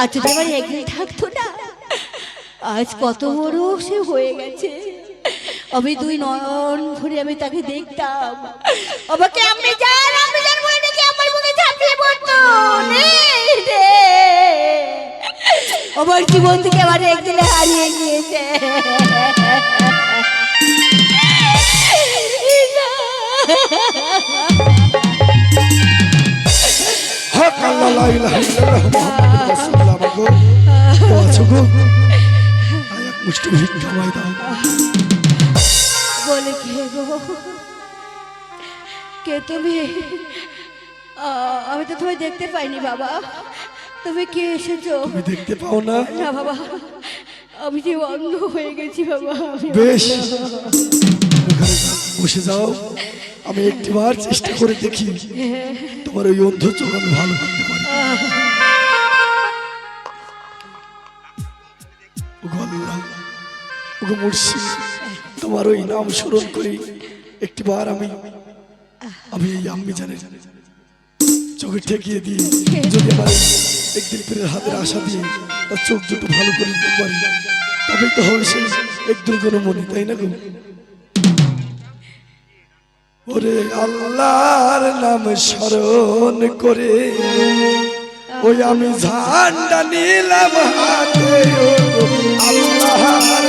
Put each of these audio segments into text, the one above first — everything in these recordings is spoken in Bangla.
আর যদি আমার একদিন থাকতো না। আজ কত বড় সে হয়ে গেছে। আমি দুই নয়ন ভরে আমি তাকে দেখতাম। আমাকে আমি জান আমি জান বলে ডেকে আমার বুকে ঝাঁপিয়ে পড়তো। আমার জীবন থেকে আমার একদিনে হারিয়ে গিয়েছে। হক আল্লাহ তুমি আমি তো তোমায় দেখতে পাইনি বাবা তুমি কে এসেছ তুমি দেখতে পাও না না বাবা আমি যে অন্ধ হয়ে গেছি বাবা বেশ বসে যাও আমি একটিবার চেষ্টা করে দেখি তোমার ওই অন্ধ চোখ আমি ভালো করতে পারি ওগো মুর্শিদ, তোমার ওই নাম স্মরণ করি একটিবার আমি আমি এই আম্মি জানে চোখে ঠেকিয়ে দিই। যদি আমার একদিন পরের হাতের আশা দিয়ে তার চোখ দুটো ভালো করে দিতে পারি, তবেই তো হবে সেই একদম কোনো মনে তাই না গো? ওরে আল্লাহর নাম স্মরণ করে ওই আমি ঝান্ডা নিলাম হাতে। আল্লাহর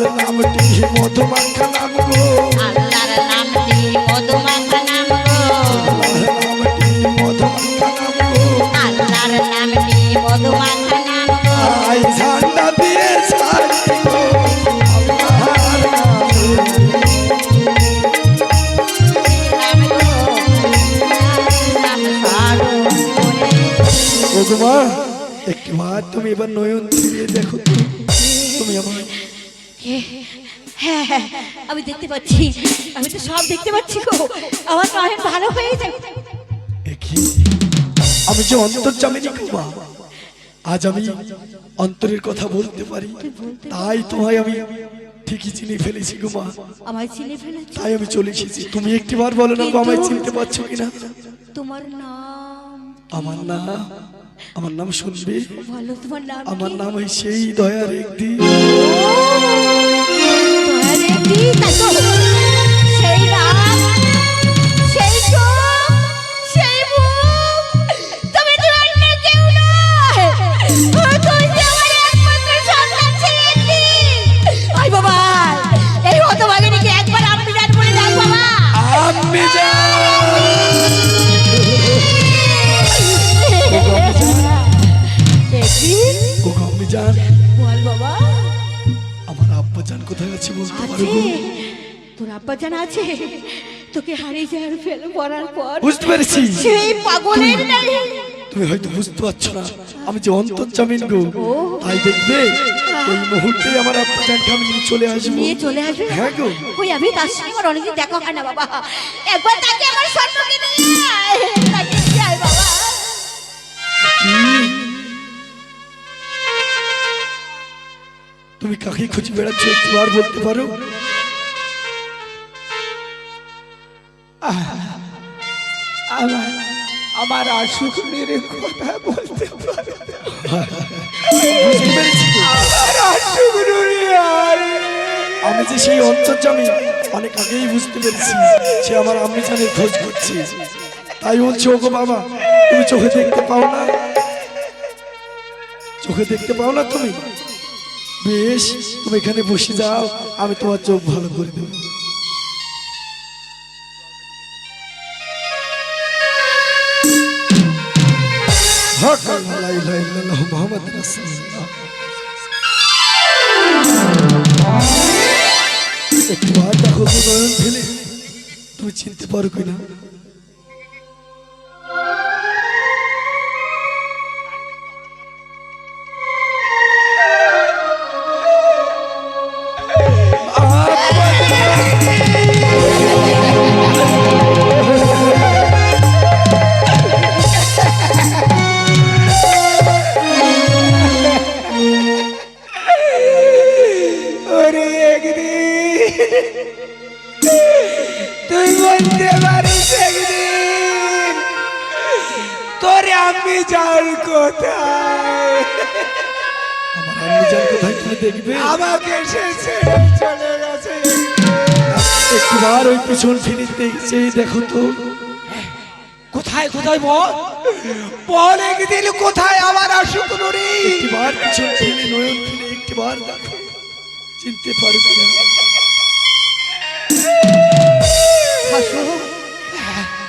আল্লাহর নামটি মধুমাখা নাম গো। আল্লাহর নামটি মধুমাখা নাম গো। আল্লাহর নামটি মধুমাখা নাম গো। আল্লাহর নামটি মধুমাখা নাম গো। আই ঝান্ডা দিয়ে ছাড়ি গো। আল্লাহর নামে। নাম গো। নাম স্মরণ করে ওগো মা তুমি এবার নয়ন ফিরিয়ে দেখো। তুমি আমার হ্যাঁ হ্যাঁ আমি দেখতে পাচ্ছি। আমি তো সব দেখতে পাচ্ছি গো। আমার নয়ন ভালো হয়ে যাবে দেখি আমি যে অন্তর জামিনি মা আজ আমি অন্তরের কথা বলতে পারি। তাই তোমায় আমি ঠিকই চিনি ফেলেছি গো মা। আমায় চিনে ফেলেছো? তাই আমি চলে এসেছি। তুমি একটিবার বলো না আমায় চিনতে পারছ কিনা? তোমার নাম। আমার নাম আমার নাম শুনবে? আমার নাম ওই সেই দয়ার একদিন। দয়ার একটি, তাই তোর আব্বা জানা আছে? তোকে হারিয়ে যাওয়ার ফেলে পড়ার পর বুঝতে পেরেছি। সেই পাগলের নাই তুমি হয়তো বুঝতে পারছ না আমি যে অন্তর জামিন গো। তাই দেখবে ওই মুহূর্তে আমার আব্বা জানকে আমি নিয়ে চলে আসব। নিয়ে চলে আসবে? হ্যাঁ গো। ওই আমি তার সঙ্গে আমার অনেকদিন দেখা হয় না বাবা। একবার তাকে আমার সম্মুখে নিয়ে আয়। তাকে নিয়ে আয় বাবা। তুমি কাকে খুঁজে বেড়াচ্ছ একটিবার বলতে পারো? আমার আমার অসুখের কথা বলতে পারে আমি যে সেই অন্তর্জামী অনেক আগেই বুঝতে পেরেছি সে আমার আম্মি জানের খোঁজ করছে। তাই বলছে ওগো বাবা তুমি চোখে দেখতে পাও না? চোখে দেখতে পাও না তুমি? বেশ তুমি এখানে বসে যাও আমি তোমার চোখ ভালো করে দেবো মুহাম্মাদুর রাসূলুল্লাহ একটু আর দেখো তুমি চিনতে পারো কিনা তুই বলতে পারিস একদিন তোর আমি যাওয়ার কোথায়? দেখবে? আমাকে চলে গেছে। একবার ওই পিছন ফিরে দেখছে দেখো তো। কোথায় কোথায় বল? বল একদিন কোথায় আমার আসুক নুরি? একবার পিছন ফিরে নয়ন ফিরে একবার দেখো। চিনতে পারবে না।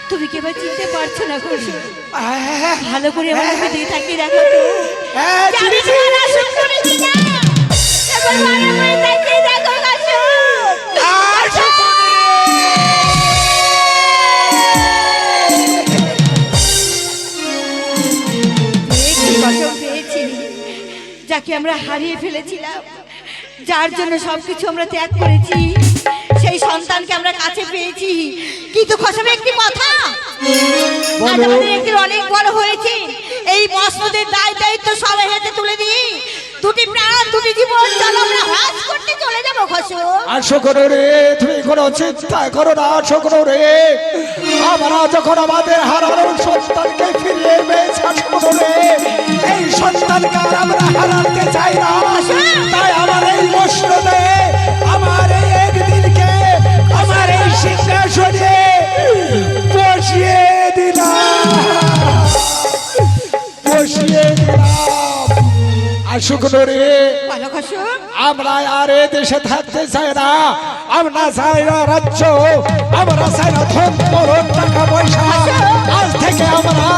তুমি কি এবার চিনতে পারছ না খুশি ভালো করে আমার মুখে দিকে তাকিয়ে দেখো তো। আমি এবার ভালো করে তাকিয়ে যাকে আমরা হারিয়ে ফেলেছিলাম যার জন্য সবকিছু আমরা ত্যাগ করেছি। সেই সন্তানকে আমরা কাছে পেয়েছি। কিন্তু খসবে একটি কথা আজ আমাদের একটি অনেক বড় হয়েছে। এই মসনদের দায় দায়িত্ব সবাই হাতে তুলে দিই দুটি প্রাণ দুটি জীবন চলো আমরা হজ করতে চলে যাব খসব আশুক রে তুমি কোনো চিন্তা করো না আশুক রে। আমরা যখন আমাদের হারানো সন্তানকে ফিরিয়ে পেয়েছি আশুক রে। এই সন্তানকে আমরা হারাতে চাই না। তাই আমার এই মসনদে সিংহাসনে বসিয়ে দিলাম। বসিয়ে দিলাম। আশুক রে আমরা আর এ দেশে থাকতে চাই না। আমরা চাই না রাজ্য আমরা চাই না ধন মরণ টাকা পয়সা। আজ থেকে আমরা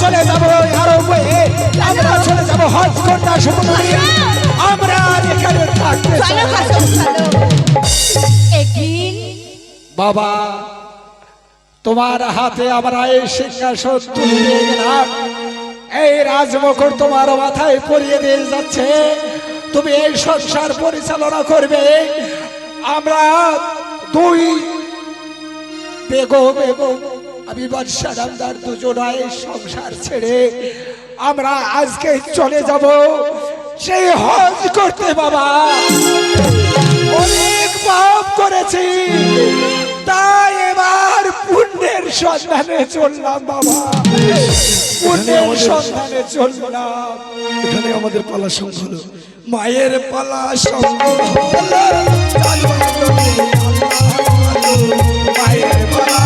চলে যাব আরবে আমরা চলে যাব হজ করতে সমুদ্রে আমরা আর এখানে থাকতে চাই বাবা, তোমার হাতে আমরা এই সিংহাসন তুলে দিয়ে গেলাম। এই রাজমকর তোমার মাথায় পরিয়ে দিয়ে যাচ্ছে। তুমি এই সংসার পরিচালনা করবে। আমরা দুই বেগম এবং আমি বাদশারামদার দুজনায় সংসার ছেড়ে আমরা আজকে চলে যাব সেই হজ করতে, বাবা। অনেক পাপ করেছি। তাই এবার পুণ্যের সন্ধানে চললাম বাবা। পুণ্যের সন্ধানে চললাম। এখানে আমাদের পালা সঙ্গ হলো। মায়ের পালা সঙ্গ মায়ের পালা